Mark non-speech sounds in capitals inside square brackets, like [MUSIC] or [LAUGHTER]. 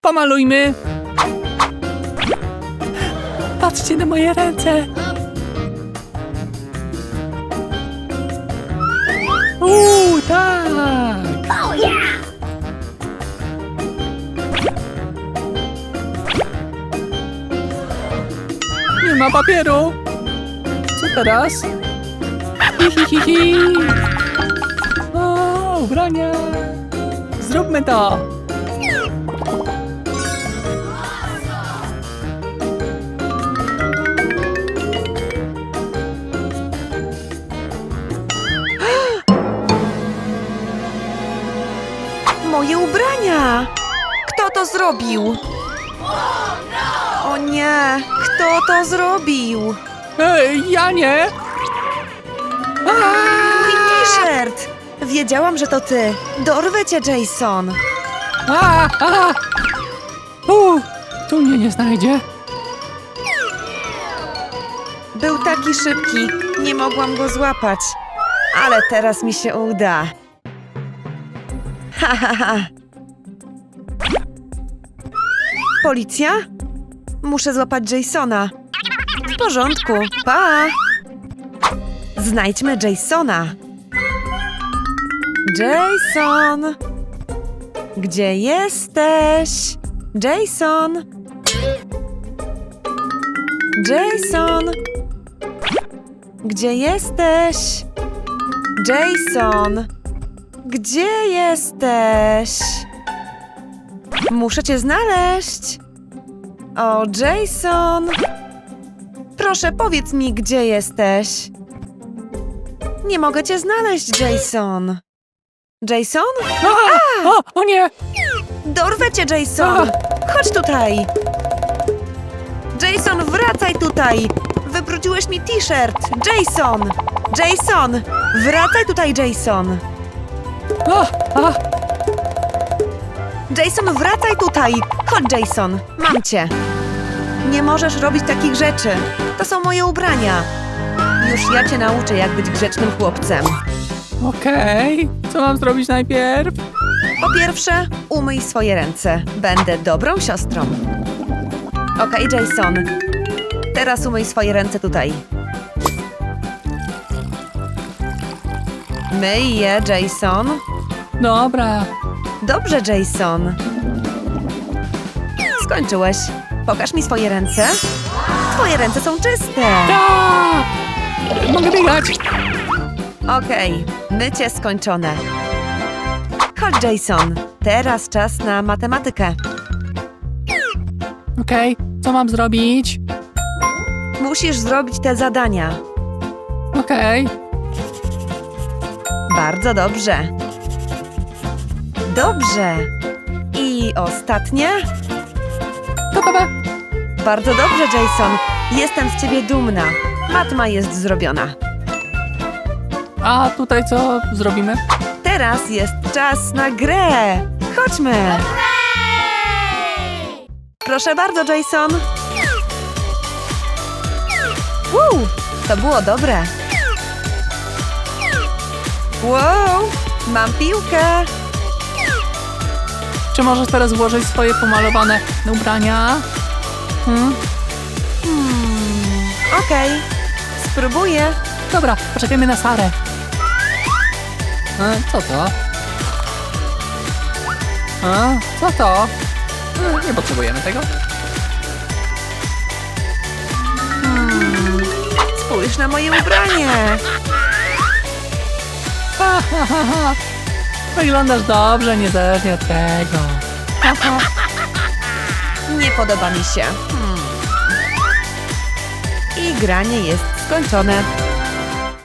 Pomalujmy. Patrzcie na moje ręce. Uuu, tak. Nie ma papieru. Co teraz? Hi, hi, hi, hi. O, ubrania. Zróbmy to. Moje ubrania! Kto to zrobił? O nie! Kto to zrobił? Ej, ja nie. T-shirt! Wiedziałam, że to ty. Dorwę cię, Jason. A, a. U, tu mnie nie znajdzie. Był taki szybki, nie mogłam go złapać. Ale teraz mi się uda. Policja? Muszę złapać Jasona. W porządku, pa! Znajdźmy Jasona. Jason! Gdzie jesteś? Jason! Jason! Gdzie jesteś? Jason! Gdzie jesteś? Muszę cię znaleźć. O, Jason! Proszę, powiedz mi, gdzie jesteś. Nie mogę cię znaleźć, Jason. Jason? A, o, o nie. Dorwę cię, Jason! Chodź tutaj! Jason, wracaj tutaj! Wybrudziłeś mi t-shirt! Jason! Jason! Wracaj tutaj, Jason! A, a, Jason, wracaj tutaj! Chodź, Jason! Mam cię! Nie możesz robić takich rzeczy! To są moje ubrania! Już ja cię nauczę, jak być grzecznym chłopcem. okej. Co mam zrobić najpierw? Po pierwsze, umyj swoje ręce. Będę dobrą siostrą. Okej, Jason. Teraz umyj swoje ręce tutaj. Myj je, Jason. Dobra. Dobrze, Jason. Skończyłeś. Pokaż mi swoje ręce. Twoje ręce są czyste. Tak. Mogę biegać. Okej, mycie skończone. Chodź, Jason. Teraz czas na matematykę. Okej, co mam zrobić? Musisz zrobić te zadania. Okej. Bardzo dobrze. Dobrze. I ostatnie. Gotowe. Bardzo dobrze, Jason. Jestem z ciebie dumna. Matma jest zrobiona. A tutaj co zrobimy? Teraz jest czas na grę. Chodźmy. Proszę bardzo, Jason. Woo, to było dobre. Wow, mam piłkę. Czy możesz teraz włożyć swoje pomalowane ubrania? Hmm? Hmm, okej. Spróbuję. Dobra, poczekajmy na Sarę. E, co to? A, co to? E, nie potrzebujemy tego. Spójrz na moje ubranie. [LAUGHS] Wyglądasz dobrze, niezależnie od tego. [LAUGHS] Nie podoba mi się. Hmm. I granie jest skończone.